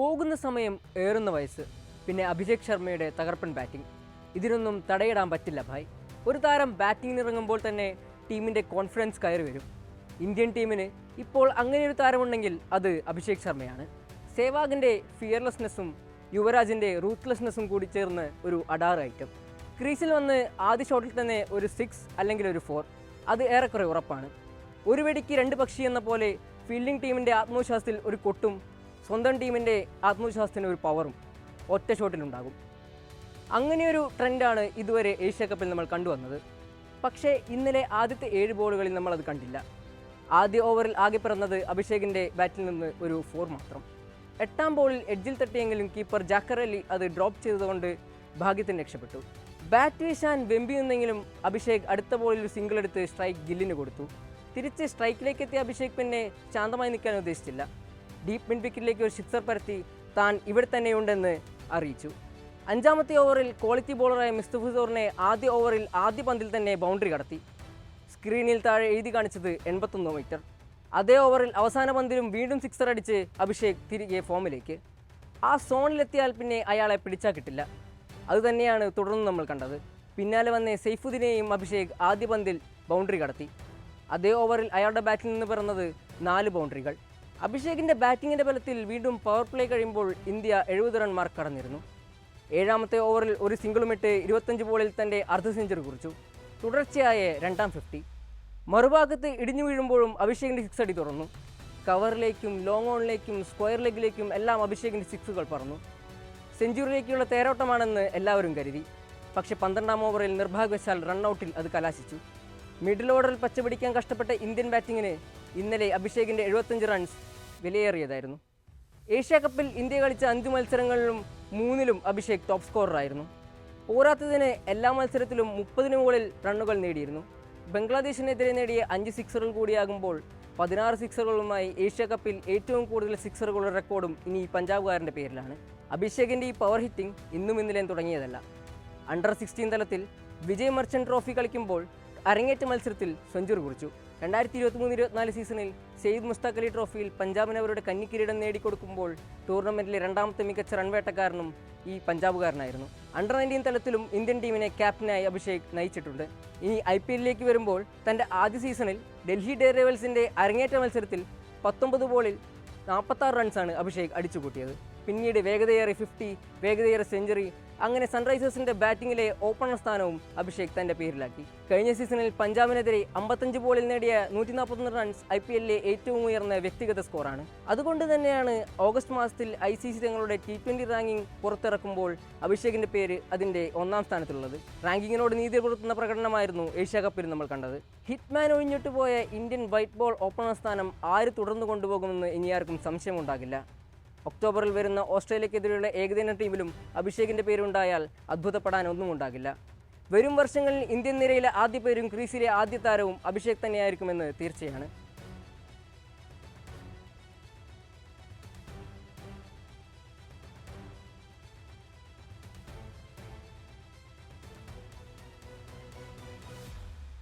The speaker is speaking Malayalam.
പോകുന്ന സമയം ഏറുന്ന വയസ്സ്. പിന്നെ അഭിഷേക് ശർമ്മയുടെ തകർപ്പൻ ബാറ്റിംഗ്. ഇതിനൊന്നും തടയിടാൻ പറ്റില്ല ഭായ്. ഒരു താരം ബാറ്റിങ്ങിനിറങ്ങുമ്പോൾ തന്നെ ടീമിന്റെ കോൺഫിഡൻസ് കയറി വരും. ഇന്ത്യൻ ടീമിന് ഇപ്പോൾ അങ്ങനെ ഒരു താരമുണ്ടെങ്കിൽ അത് അഭിഷേക് ശർമ്മയാണ്. സേവാഗിന്റെ ഫിയർലെസ്നെസ്സും യുവരാജിന്റെ റൂത്ത്ലെസ്നെസ്സും കൂടി ചേർന്ന് ഒരു അഡാർ ഐറ്റം ക്രീസിൽ വന്ന് ആദ്യ ഷോട്ടിൽ തന്നെ ഒരു സിക്സ് അല്ലെങ്കിൽ ഒരു ഫോർ അത് ഏറെക്കുറെ ഉറപ്പാണ്. ഒരു വെടിക്ക് രണ്ട് പക്ഷി എന്ന പോലെ ഫീൽഡിംഗ് ടീമിന്റെ ആത്മവിശ്വാസത്തിൽ ഒരു കൊട്ടും സ്വന്തം ടീമിന്റെ ആത്മവിശ്വാസത്തിന് ഒരു പവറും ഒറ്റ ഷോട്ടിലുണ്ടാകും. അങ്ങനെയൊരു ട്രെൻഡാണ് ഇതുവരെ ഏഷ്യ കപ്പിൽ നമ്മൾ കണ്ടുവന്നത്. പക്ഷേ ഇന്നലെ ആദ്യത്തെ ഏഴ് ബോളുകളിൽ നമ്മളത് കണ്ടില്ല. ആദ്യ ഓവറിൽ ആകെ പിറന്നത് അഭിഷേകിന്റെ ബാറ്റിൽ നിന്ന് ഒരു ഫോർ മാത്രം. എട്ടാം ബോളിൽ എഡ്ജിൽ തട്ടിയെങ്കിലും കീപ്പർ ജാക്കറലി അത് ഡ്രോപ്പ് ചെയ്തതുകൊണ്ട് ഭാഗ്യത്തിന് രക്ഷപ്പെട്ടു. ബാറ്റ് വീശാൻ വെമ്പി നിന്നെങ്കിലും അഭിഷേക് അടുത്ത ബോളിൽ ഒരു സിംഗിൾ എടുത്ത് സ്ട്രൈക്ക് ഗില്ലിന് കൊടുത്തു. തിരിച്ച് സ്ട്രൈക്കിലേക്ക് എത്തിയ അഭിഷേക് പിന്നെ ശാന്തമായി നിൽക്കാൻ ഉദ്ദേശിച്ചില്ല. ഡീപ്പ് മിഡ് വിക്കറ്റിലേക്ക് ഒരു സിക്സർ പരത്തി താൻ ഇവിടെ തന്നെയുണ്ടെന്ന് അറിയിച്ചു. അഞ്ചാമത്തെ ഓവറിൽ ക്വാളിറ്റി ബോളറായ മിസ്തുഫുസോറിനെ ആദ്യ ഓവറിൽ ആദ്യ പന്തിൽ തന്നെ ബൗണ്ടറി കടത്തി. സ്ക്രീനിൽ താഴെ എഴുതി കാണിച്ചത് എൺപത്തൊന്ന് മീറ്റർ. അതേ ഓവറിൽ അവസാന പന്തിലും വീണ്ടും സിക്സർ അടിച്ച് അഭിഷേക് തിരികെ ഫോമിലേക്ക്. ആ സോണിലെത്തിയാൽ പിന്നെ അയാളെ പിടിച്ചാൽ കിട്ടില്ല. അതുതന്നെയാണ് തുടർന്ന് നമ്മൾ കണ്ടത്. പിന്നാലെ വന്ന സെയ്ഫുദ്ദീനെയും അഭിഷേക് ആദ്യ പന്തിൽ ബൗണ്ടറി കടത്തി. അതേ ഓവറിൽ അയാളുടെ ബാറ്റിൽ നിന്ന് പിറന്നത് നാല് ബൗണ്ടറികൾ. അഭിഷേകിന്റെ ബാറ്റിംഗിന്റെ ബലത്തിൽ വീണ്ടും പവർ പ്ലേ കഴിയുമ്പോൾ ഇന്ത്യ എഴുപത് റൺ മാർക്ക് കടന്നിരുന്നു. ഏഴാമത്തെ ഓവറിൽ ഒരു സിംഗിളുമിട്ട് ഇരുപത്തഞ്ച് ബോളിൽ തന്റെ അർദ്ധ സെഞ്ചുറി കുറിച്ചു. തുടർച്ചയായ രണ്ടാം ഫിഫ്റ്റി മറുഭാഗത്ത് ഇടിഞ്ഞു വീഴുമ്പോഴും അഭിഷേകിന്റെ സിക്സ് അടി തുറന്നു. കവറിലേക്കും ലോങ് ഓണിലേക്കും സ്ക്വയർ ലെഗിലേക്കും എല്ലാം അഭിഷേകിന്റെ സിക്സുകൾ പറന്നു. സെഞ്ചുറിയിലേക്കുള്ള തേരോട്ടമാണെന്ന് എല്ലാവരും കരുതി. പക്ഷേ പന്ത്രണ്ടാം ഓവറിൽ നിർഭാഗ്യവശാൽ റണ്ണൌട്ടിൽ അത് കലാശിച്ചു. മിഡിൽ ഓർഡറിൽ പച്ചപിടിക്കാൻ കഷ്ടപ്പെട്ട ഇന്ത്യൻ ബാറ്റിങ്ങിന് ഇന്നലെ അഭിഷേകിന്റെ എഴുപത്തഞ്ച് റൺസ് വിലയേറിയതായിരുന്നു. ഏഷ്യ കപ്പിൽ ഇന്ത്യ കളിച്ച അഞ്ച് മത്സരങ്ങളിലും മൂന്നിലും അഭിഷേക് ടോപ്പ് സ്കോററായിരുന്നു പോരാത്തതിന് എല്ലാ മത്സരത്തിലും മുപ്പതിന് മുകളിൽ റണ്ണുകൾ നേടിയിരുന്നു. ബംഗ്ലാദേശിനെതിരെ നേടിയ അഞ്ച് സിക്സറുകൾ കൂടിയാകുമ്പോൾ പതിനാറ് സിക്സറുകളുമായി ഏഷ്യ കപ്പിൽ ഏറ്റവും കൂടുതൽ സിക്സറുകളുടെ റെക്കോർഡും ഇനി പഞ്ചാബുകാരന്റെ പേരിലാണ്. അഭിഷേകിന്റെ ഈ പവർ ഹിറ്റിംഗ് ഇന്നും ഇന്നലെയും തുടങ്ങിയതല്ല. അണ്ടർ സിക്സ്റ്റീൻ തലത്തിൽ വിജയ് മർച്ചന്റ് ട്രോഫി കളിക്കുമ്പോൾ അരങ്ങേറ്റ മത്സരത്തിൽ സെഞ്ചുറി കുറിച്ചു. രണ്ടായിരത്തി ഇരുപത്തി മൂന്ന് ഇരുപത്തിനാല് സീസണിൽ സെയ്ദ് മുസ്താഖ് അലി ട്രോഫിയിൽ പഞ്ചാബിന് അവരുടെ കന്നിക്കിരീടം നേടിക്കൊടുക്കുമ്പോൾ ടൂർണമെന്റിലെ രണ്ടാമത്തെ മികച്ച റൺവേട്ടക്കാരനും ഈ പഞ്ചാബുകാരനായിരുന്നു. അണ്ടർ നയന്റീൻ തലത്തിലും ഇന്ത്യൻ ടീമിനെ ക്യാപ്റ്റനായി അഭിഷേക് നയിച്ചിട്ടുണ്ട്. ഇനി ഐ പി എല്ലിലേക്ക് വരുമ്പോൾ തന്റെ ആദ്യ സീസണിൽ ഡൽഹി ഡെയർഡെവിൾസിന്റെ അരങ്ങേറ്റ മത്സരത്തിൽ പത്തൊമ്പത് ബോളിൽ നാൽപ്പത്താറ് റൺസാണ് അഭിഷേക് അടിച്ചുകൂട്ടിയത്. പിന്നീട് വേഗതയേറെ ഫിഫ്റ്റി വേഗതയേറെ സെഞ്ചുറി അങ്ങനെ സൺറൈസേഴ്സിന്റെ ബാറ്റിംഗിലെ ഓപ്പണർ സ്ഥാനവും അഭിഷേക് തന്റെ പേരിലാക്കി. കഴിഞ്ഞ സീസണിൽ പഞ്ചാബിനെതിരെ അമ്പത്തഞ്ച് ബോളിൽ നേടിയ നൂറ്റി നാൽപ്പത്തൊന്ന് റൺസ് ഐ പി എല്ലിലെ ഏറ്റവും ഉയർന്ന വ്യക്തിഗത സ്കോറാണ് അതുകൊണ്ട് തന്നെയാണ് ഓഗസ്റ്റ് മാസത്തിൽ ഐ സി സി തങ്ങളുടെ ടി ട്വന്റി റാങ്കിംഗ് പുറത്തിറക്കുമ്പോൾ അഭിഷേകിന്റെ പേര് അതിന്റെ ഒന്നാം സ്ഥാനത്തുള്ളത്. റാങ്കിങ്ങിനോട് നീതി പുലർത്തുന്ന പ്രകടനമായിരുന്നു ഏഷ്യ കപ്പിൽ നമ്മൾ കണ്ടത്. ഹിറ്റ്മാൻ ഒഴിഞ്ഞിട്ട് പോയ ഇന്ത്യൻ വൈറ്റ് ബോൾ ഓപ്പണർ സ്ഥാനം ആര് തുടർന്നു കൊണ്ടുപോകുമെന്ന് ഇനി ആർക്കും സംശയമുണ്ടാകില്ല. ഒക്ടോബറിൽ വരുന്ന ഓസ്ട്രേലിയക്കെതിരെയുള്ള ഏകദിന ടീമിലും അഭിഷേകിന്റെ പേരുണ്ടായാൽ അത്ഭുതപ്പെടാൻ ഒന്നും ഉണ്ടാകില്ല. വരും വർഷങ്ങളിൽ ഇന്ത്യൻ നിരയിലെ ആദ്യ പേരും ക്രീസിലെ ആദ്യ താരവും അഭിഷേക് തന്നെയായിരിക്കുമെന്ന് തീർച്ചയാണ്.